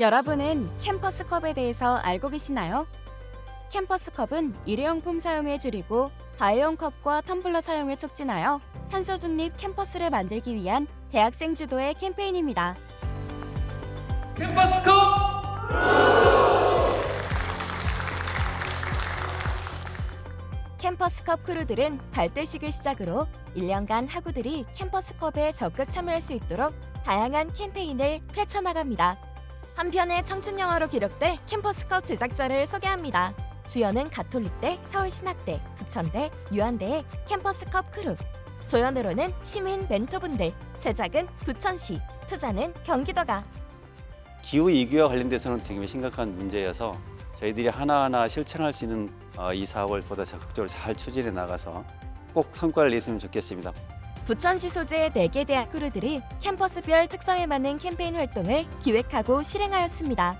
여러분은 캠퍼스컵에 대해서 알고 계시나요? 캠퍼스컵은 일회용품 사용을 줄이고 다회용 컵과 텀블러 사용을 촉진하여 탄소 중립 캠퍼스를 만들기 위한 대학생 주도의 캠페인입니다. 캠퍼스컵 캠퍼스컵 크루들은 발대식을 시작으로 1년간 학우들이 캠퍼스컵에 적극 참여할 수 있도록 다양한 캠페인을 펼쳐나갑니다. 한편의 청춘 영화로 기록될 캠퍼스컵 제작자를 소개합니다. 주연은 가톨릭대, 서울신학대, 부천대, 유한대의 캠퍼스컵 크루. 조연으로는 시민 멘토분들, 제작은 부천시, 투자는 경기도가. 기후 위기와 관련돼서는 지금 심각한 문제여서 저희들이 하나하나 실천할 수 있는 어, 이 사업을 보다 적극적으로 잘 추진해 나가서 꼭 성과를 냈으면 좋겠습니다. 부천시 소재 4개 대학 크루들이 캠퍼스별 특성에 맞는 캠페인 활동을 기획하고 실행하였습니다.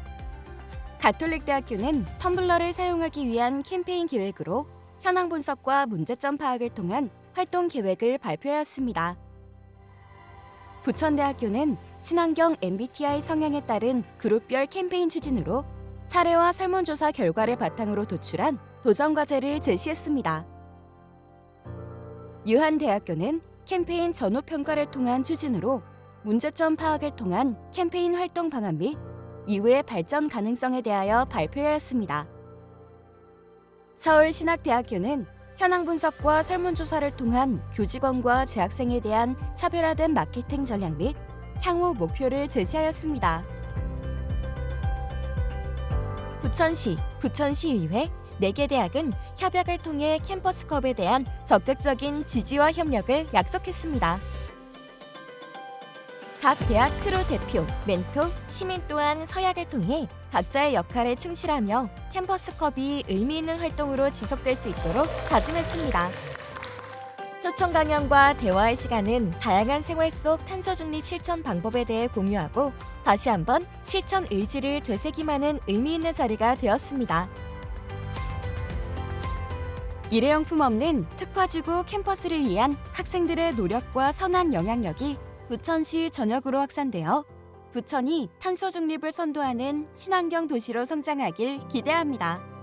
가톨릭대학교는 텀블러를 사용하기 위한 캠페인 계획으로 현황 분석과 문제점 파악을 통한 활동 계획을 발표하였습니다. 부천대학교는 친환경 MBTI 성향에 따른 그룹별 캠페인 추진으로 사례와 설문조사 결과를 바탕으로 도출한 도전 과제를 제시했습니다. 유한대학교는 캠페인 전후 평가를 통한 추진으로 문제점 파악을 통한 캠페인 활동 방안 및 이후의 발전 가능성에 대하여 발표하였습니다. 서울신학대학교는 현황 분석과 설문조사를 통한 교직원과 재학생에 대한 차별화된 마케팅 전략 및 향후 목표를 제시하였습니다. 부천시, 부천시의회, 4개 대학은 협약을 통해 캠퍼스컵에 대한 적극적인 지지와 협력을 약속했습니다. 각 대학 크루 대표, 멘토, 시민 또한 서약을 통해 각자의 역할에 충실하며 캠퍼스컵이 의미 있는 활동으로 지속될 수 있도록 다짐했습니다. 초청 강연과 대화의 시간은 다양한 생활 속 탄소 중립 실천 방법에 대해 공유하고 다시 한번 실천 의지를 되새김하는 의미 있는 자리가 되었습니다. 일회용품 없는 특화지구 캠퍼스를 위한 학생들의 노력과 선한 영향력이 부천시 전역으로 확산되어 부천이 탄소 중립을 선도하는 친환경 도시로 성장하길 기대합니다.